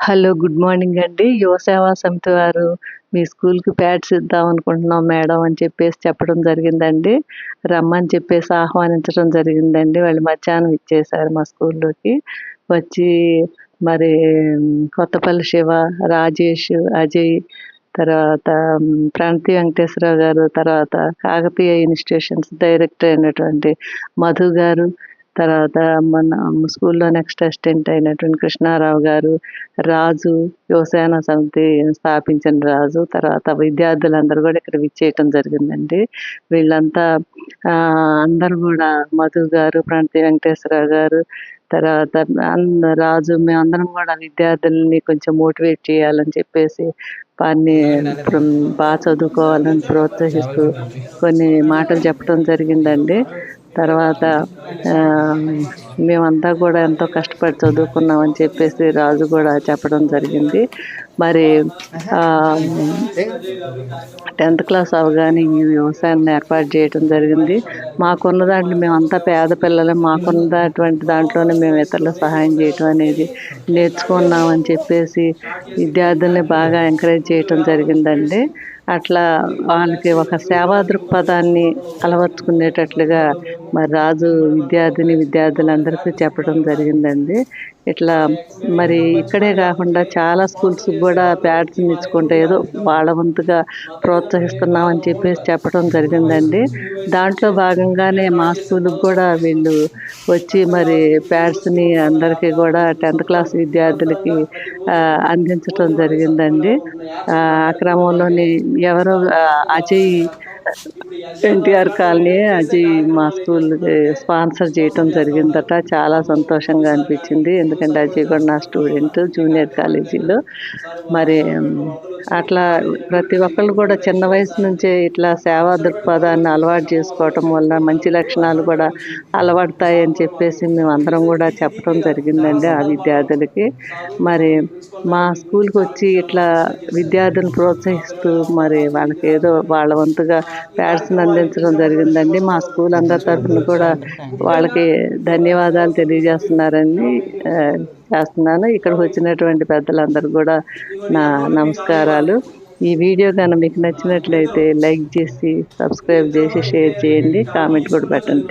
Hello good morning అండి. యువ సేవా సమితి వారు మీ స్కూల్కి ప్యాడ్స్ ఇద్దాం అనుకుంటున్నాం మేడం అని చెప్పేసి చెప్పడం జరిగిందండి. రమ్మని చెప్పేసి ఆహ్వానించడం జరిగిందండి. వాళ్ళు మధ్యాహ్నం ఇచ్చేసారు మా స్కూల్లోకి. వచ్చి మరి కొత్తపల్లి శివ రాజేష్ అజయ్ తర్వాత ప్రణతి వెంకటేశ్వరరావు గారు తర్వాత కాకతీయ ఇన్స్టిట్యూషన్స్ డైరెక్టర్ అయినటువంటి మధు గారు తర్వాత మన స్కూల్లో నెక్స్ట్ అసిస్టెంట్ అయినటువంటి కృష్ణారావు గారు రాజు యువసేన సమితి స్థాపించిన రాజు తర్వాత విద్యార్థులందరూ కూడా ఇక్కడ విచ్చేయటం జరిగిందండి. వీళ్ళంతా అందరూ కూడా మధు గారు ప్రణతి వెంకటేశ్వరరావు గారు తర్వాత రాజు మేమందరం కూడా విద్యార్థుల్ని కొంచెం మోటివేట్ చేయాలని చెప్పేసి వారిని బాగా చదువుకోవాలని ప్రోత్సహిస్తూ కొన్ని మాటలు చెప్పడం జరిగిందండి. తర్వాత మేమంతా కూడా ఎంతో కష్టపడి చదువుకున్నామని చెప్పేసి రాజు కూడా చెప్పడం జరిగింది. మరి టెన్త్ క్లాస్ అవగానే ఈ వ్యవసాయాన్ని ఏర్పాటు చేయడం జరిగింది. మాకున్న దాంట్లో మేమంతా పేద పిల్లలు మాకున్నటువంటి దాంట్లోనే మేము ఇతరులకు సహాయం చేయటం అనేది నేర్చుకున్నామని చెప్పేసి విద్యార్థుల్ని బాగా ఎంకరేజ్ చేయటం జరిగిందండి. అట్లా వాళ్ళకి ఒక సేవా దృక్పథాన్ని అలవర్చుకునేటట్లుగా మరి రాజు విద్యార్థిని విద్యార్థులందరికీ చెప్పడం జరిగిందండి. ఇట్లా మరి ఇక్కడే కాకుండా చాలా స్కూల్స్కి కూడా ప్యాడ్స్ ఇచ్చుకుంటే ఏదో వాళ్ళ వంతుగా ప్రోత్సహిస్తున్నామని చెప్పేసి చెప్పడం జరిగిందండి. దాంట్లో భాగంగానే మా స్కూల్కి కూడా వీళ్ళు వచ్చి మరి ప్యాడ్స్ని అందరికీ కూడా టెన్త్ క్లాస్ విద్యార్థులకి అందించడం జరిగిందండి. ఆ క్రమంలోని ఎవరో అజయ్ ఎన్టీఆర్ కాలనీ అది మా స్కూల్ స్పాన్సర్ చేయటం జరిగిందట. చాలా సంతోషంగా అనిపించింది. ఎందుకంటే అజయ్ కూడా నా స్టూడెంట్ జూనియర్ కాలేజీలో. మరి అట్లా ప్రతి ఒక్కళ్ళు కూడా చిన్న వయసు నుంచే ఇట్లా సేవా దృక్పథాన్ని అలవాటు చేసుకోవటం వల్ల మంచి లక్షణాలు కూడా అలవాడతాయని చెప్పేసి మేము అందరం కూడా చెప్పడం జరిగిందండి ఆ విద్యార్థులకి. మరి మా స్కూల్కి వచ్చి ఇట్లా విద్యార్థులను ప్రోత్సహిస్తూ మరి వాళ్ళకి ఏదో వాళ్ళ వంతుగా ప్యాడ్స్ని అందించడం జరిగిందండి. మా స్కూల్ అందరి తరఫున కూడా వాళ్ళకి ధన్యవాదాలు తెలియజేస్తున్నారని చేస్తున్నాను. ఇక్కడికి వచ్చినటువంటి పెద్దలందరూ కూడా నా నమస్కారాలు. ఈ వీడియో కనుక మీకు నచ్చినట్లయితే లైక్ చేసి సబ్స్క్రైబ్ చేసి షేర్ చేయండి. కామెంట్ కూడా పెట్టండి.